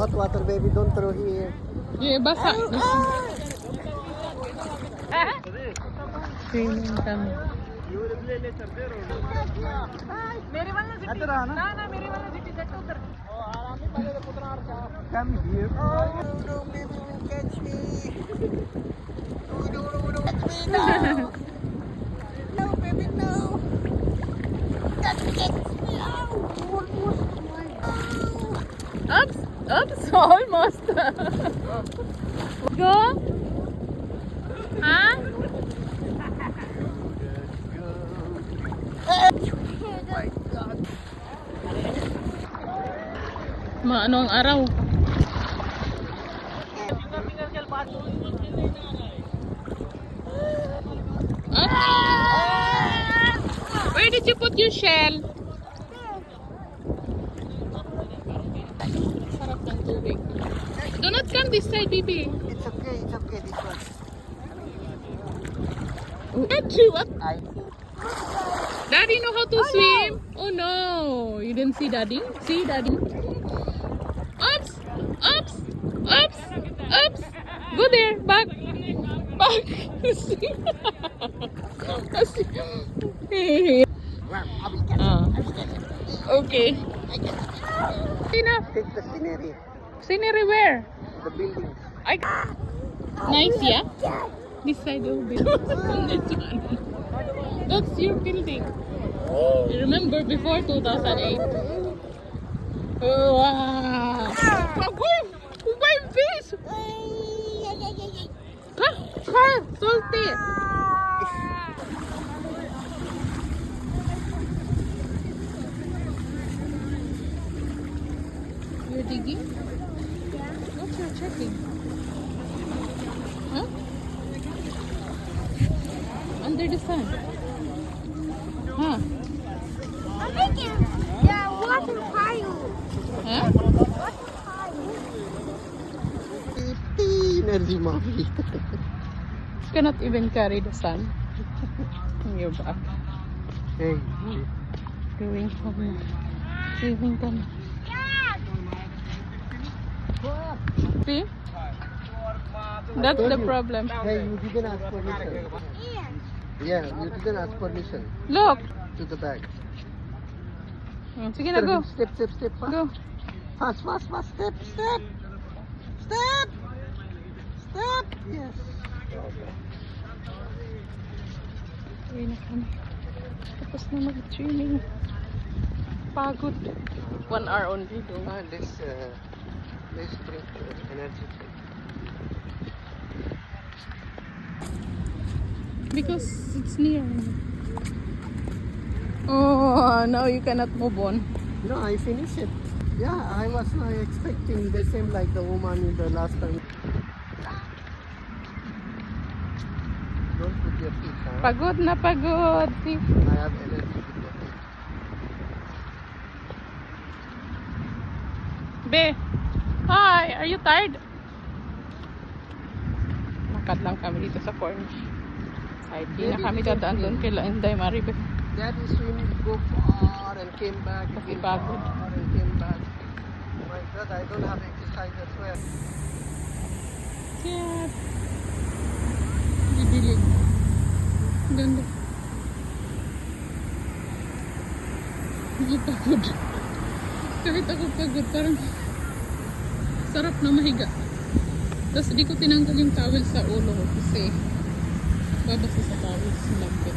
hot water, baby. Don't throw here. Yeah, basa Come here. Oh, catch me. Oh. Oops, oops, almost. Go. God. Maano ang araw? Did you put your shell? Sarap ng tubig. Do not come this side, baby. It's okay, it's okay, this one. What? What? I Daddy know how to oh, swim. Oh no, you didn't see daddy? See daddy? Oops, oops, oops, oops. Go there, back, back. Ah. Okay. Enough. take the scenery, Scenery where? the building. I. Nice, yeah. This side of the this. That's your building. You remember before 2008? Oh, wow. Pagod! Ubay fish! Ha? Ha? Salty! You're digging? What you're checking? Huh? Under the sun. Huh? I'm making the water pile. Huh? Water pile. Energy, mommy. Cannot even carry the sun. On your back. hey, Going home. Swimming kami. See? That's the problem. hey, you didn't ask permission. Yeah, you didn't ask permission Look! to the back. Hmm, Sige na, go. Step, step, step, fast. Go. Fast, fast, fast. Step, step. Step. Step. Yes. Uwi na kami. Tapos na mag-swimming. Pagod. One hour only though. Ah, this, uh, this drink, uh, energy drink. Because it's near. Oh, now you cannot move on. No, I finished it. Yeah, I was not expecting the same like the woman in the last time. Don't put your feet, huh? Pagod na pagod. See? I have energy. Be, hi, are you tired? Lakad lang kami dito sa corner. Side, di na kami dadaan doon kila Inday Maribe. Daddy swim, go far and came back. Kasi came pagod. far and came back. Oh my God, I don't have exercise as well. Chat. Didilig. Ganda. Hindi pagod. Kahit ako pagod, parang sarap na mahiga. Tapos di ko tinanggal yung towel sa ulo ko kasi babasa sa towel sa lambit.